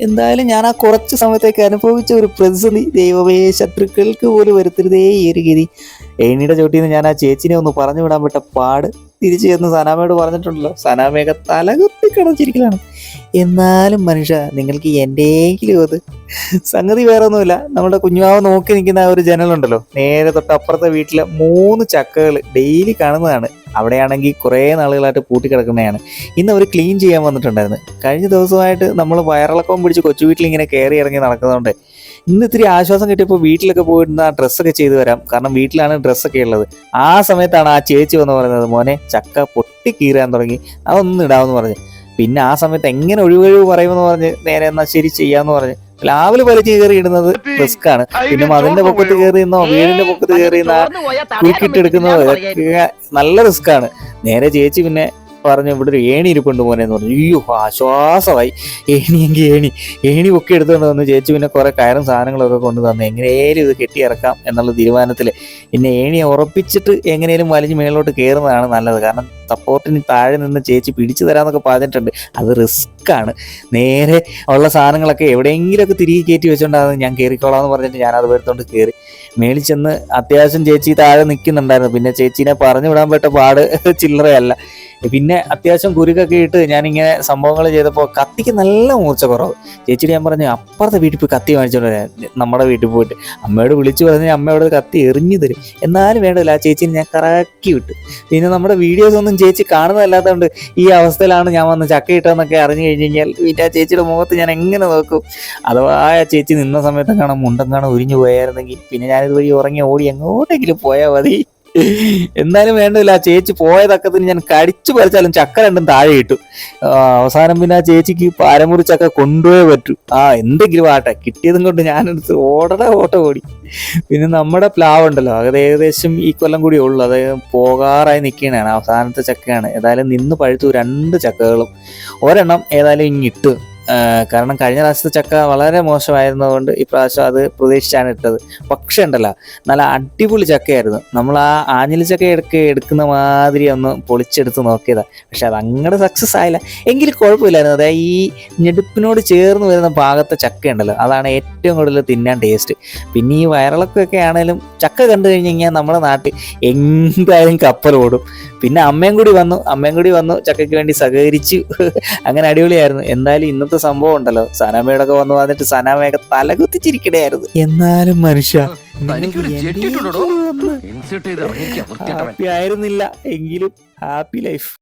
എന്തായാലും ഞാൻ ആ കുറച്ച് സമയത്തേക്ക് അനുഭവിച്ച ഒരു പ്രതിസന്ധി ദൈവമേ ശത്രുക്കൾക്ക് പോലും വരുത്തരുതേ ഈ ഒരു ഗതി. ഏണിയുടെ ചോട്ടിൽ നിന്ന് ഞാൻ ആ ചേച്ചിനെ ഒന്ന് പറഞ്ഞു വിടാൻ പറ്റ പാട് തിരിച്ചു ചെന്ന് സനാമയോട് പറഞ്ഞിട്ടുണ്ടല്ലോ സനാമയൊക്കെ തലകുത്തി കിടച്ചിരിക്കലാണ് എന്നാലും മനുഷ്യ നിങ്ങൾക്ക് എന്തെങ്കിലും അത് സംഗതി വേറെ ഒന്നുമില്ല നമ്മുടെ കുഞ്ഞുമാവ് നോക്കി നിൽക്കുന്ന ആ ഒരു ജനലുണ്ടല്ലോ നേരെ തൊട്ട് അപ്പുറത്തെ വീട്ടിലെ മൂന്ന് ചക്കകൾ ഡെയിലി കാണുന്നതാണ്. അവിടെയാണെങ്കിൽ കുറേ നാളുകളായിട്ട് പൂട്ടിക്കിടക്കുന്നതാണ്. ഇന്ന് അവർ ക്ലീൻ ചെയ്യാൻ വന്നിട്ടുണ്ടായിരുന്നു. കഴിഞ്ഞ ദിവസമായിട്ട് നമ്മൾ വയറിളക്കം പിടിച്ച് കൊച്ചു വീട്ടിൽ ഇങ്ങനെ കയറി ഇറങ്ങി നടക്കുന്നതുകൊണ്ട് ഇന്ന് ഇത്തിരി ആശ്വാസം കിട്ടിയപ്പോൾ വീട്ടിലൊക്കെ പോയിട്ട് ആ ഡ്രസ്സൊക്കെ ചെയ്തു വരാം. കാരണം വീട്ടിലാണ് ഡ്രസ്സൊക്കെ ഉള്ളത്. ആ സമയത്താണ് ആ ചേച്ചി വന്ന് പറയുന്നത് മോനെ ചക്ക പൊട്ടി കീറാൻ തുടങ്ങി. അതൊന്നും ഇടാമെന്ന് പറഞ്ഞു. പിന്നെ ആ സമയത്ത് എങ്ങനെ ഒഴിവൊഴിവ് പറയുമെന്ന് പറഞ്ഞ് നേരെ എന്നാൽ ശരി ചെയ്യാമെന്ന് പറഞ്ഞ്. പ്ലാവിൽ വലിച്ചു കയറിയിടുന്നത് റിസ്ക് ആണ് പിന്നെ മതിന്റെ പൊക്കത്ത് കയറി നിന്നോ വീടിന്റെ പൊക്കത്ത് കയറി നിന്നോ കുറുക്കിട്ടെടുക്കുന്നത് ഇതൊക്കെ നല്ല റിസ്ക് ആണ് നേരെ ചേച്ചി പിന്നെ പറഞ്ഞു ഇവിടെ ഒരു ഏണി ഇരിപ്പുണ്ട് മോനെ എന്ന് പറഞ്ഞു. അയ്യോ ആശ്വാസമായി. ഏണി ഏണിയെങ്കിൽ ഏണി. ഏണി ഒക്കെ എടുത്തുകൊണ്ട് വന്ന് ചേച്ചി പിന്നെ കുറെ കയറും സാധനങ്ങളൊക്കെ കൊണ്ടുതന്നു തന്നു എങ്ങനെയായാലും ഇത് കെട്ടിയിറക്കാം എന്നുള്ള തീരുമാനത്തിൽ പിന്നെ ഏണിയെ ഉറപ്പിച്ചിട്ട് എങ്ങനെയും വലിഞ്ഞ് മേളിലോട്ട് കയറുന്നതാണ് നല്ലത്. കാരണം സപ്പോർട്ടിന് താഴെ നിന്ന് ചേച്ചി പിടിച്ചു തരാന്നൊക്കെ പറഞ്ഞിട്ടുണ്ട്. അത് റിസ്ക് ആണ്. നേരെ ഉള്ള സാധനങ്ങളൊക്കെ എവിടെയെങ്കിലുമൊക്കെ തിരികെ കയറ്റി വെച്ചോണ്ടാന്ന് ഞാൻ കയറിക്കോളാം എന്ന് പറഞ്ഞിട്ട് ഞാൻ അത് എടുത്തോണ്ട് കയറി മേളിൽ ചെന്ന് അത്യാവശ്യം ചേച്ചി താഴെ നിൽക്കുന്നുണ്ടായിരുന്നു പിന്നെ ചേച്ചീനെ പറഞ്ഞു വിടാൻ പറ്റ പാട് ചില്ലറയല്ല. പിന്നെ അത്യാവശ്യം കുരുക്കൊക്കെ ഇട്ട് ഞാനിങ്ങനെ സംഭവങ്ങൾ ചെയ്തപ്പോൾ കത്തിക്ക് നല്ല മൂർച്ച കുറവ്. ചേച്ചിയുടെ ഞാൻ പറഞ്ഞു അപ്പുറത്തെ വീട്ടിൽ പോയി കത്തി വാങ്ങിച്ചോണ്ട് നമ്മുടെ വീട്ടിൽ പോയിട്ട്. അമ്മയോട് വിളിച്ചു പറഞ്ഞ് അമ്മയോട് കത്തി എറിഞ്ഞു തരും. എന്നാലും വേണ്ടല്ല ആ ചേച്ചിനെ ഞാൻ കറക്കി വിട്ടു. പിന്നെ നമ്മുടെ വീഡിയോസ് ഒന്നും ചേച്ചി കാണുന്നതല്ലാത്തതുകൊണ്ട് ഈ അവസ്ഥയിലാണ് ഞാൻ വന്ന് ചക്ക ഇട്ടതെന്നൊക്കെ അറിഞ്ഞു കഴിഞ്ഞ് കഴിഞ്ഞാൽ പിന്നെ ആ ചേച്ചിയുടെ മുഖത്ത് ഞാൻ എങ്ങനെ നോക്കും? അഥവാ ആ ചേച്ചി നിന്ന സമയത്ത് കാണാൻ മുണ്ടം കാണാൻ ഉരിഞ്ഞു പോയായിരുന്നെങ്കിൽ പിന്നെ ഞാനിത് വഴി ഉറങ്ങി ഓടി എങ്ങോട്ടെങ്കിലും പോയാൽ മതി. എന്നാലും വേണ്ടില്ല ആ ചേച്ചി പോയതൊക്കത്തിന് ഞാൻ കടിച്ചു പറിച്ചാലും ചക്ക രണ്ടും താഴെ ഇട്ടു. അവസാനം പിന്നെ ആ ചേച്ചിക്ക് പാരമുറി ചക്ക കൊണ്ടുപോയേ പറ്റൂ. ആ എന്തെങ്കിലും ആട്ടെ കിട്ടിയതും കൊണ്ട് ഞാനെടുത്ത് ഓടട ഓട്ട ഓടി. പിന്നെ നമ്മുടെ പ്ലാവ് ഉണ്ടല്ലോ അത് ഏകദേശം ഈ കൊല്ലം കൂടി ഉള്ളു. അത് പോകാറായി നിൽക്കുകയാണ് അവസാനത്തെ ചക്കയാണ്. ഏതായാലും നിന്ന് പഴുത്തു രണ്ട് ചക്കകളും. ഒരെണ്ണം ഏതായാലും ഇങ്ങിട്ടു കാരണം കഴിഞ്ഞ പ്രാവശ്യത്തെ ചക്ക വളരെ മോശമായിരുന്നതുകൊണ്ട് ഇപ്രാവശ്യം അത് പ്രതീക്ഷിച്ചാണ് ഇട്ടത്. പക്ഷെ ഉണ്ടല്ലോ നല്ല അടിപൊളി ചക്കയായിരുന്നു. നമ്മൾ ആ ആഞ്ഞിലി ചക്ക എടുക്ക എടുക്കുന്ന മാതിരി ഒന്ന് പൊളിച്ചെടുത്ത് നോക്കിയതാ. പക്ഷെ അത് അങ്ങോട്ട് സക്സസ് ആയില്ല. എങ്കിലും കുഴപ്പമില്ലായിരുന്നു. അതായത് ഈ ഞെടുപ്പിനോട് ചേർന്ന് വരുന്ന ഭാഗത്തെ ചക്ക ഉണ്ടല്ലോ അതാണ് ഏറ്റവും കൂടുതൽ തിന്നാൻ ടേസ്റ്റ് പിന്നെ ഈ വയറിളക്കൊക്കെ ആണെങ്കിലും ചക്ക കണ്ടു കഴിഞ്ഞ് കഴിഞ്ഞാൽ നമ്മുടെ നാട്ടിൽ എന്തായാലും കപ്പൽ ഓടും. പിന്നെ അമ്മയും കൂടി വന്നു അമ്മയും കൂടി വന്നു ചക്കയ്ക്ക് വേണ്ടി സഹകരിച്ചു. അങ്ങനെ അടിപൊളിയായിരുന്നു. എന്തായാലും ഇന്നത്തെ സംഭവം ഉണ്ടല്ലോ. സനാമയുടെ ഒക്കെ വന്ന് വന്നിട്ട് സനാമയൊക്കെ തലകുത്തിച്ചിരിക്കണയായിരുന്നു എന്നാലും മനുഷ്യ. ഹാപ്പി ആയിരുന്നില്ല എങ്കിലും ഹാപ്പി ലൈഫ്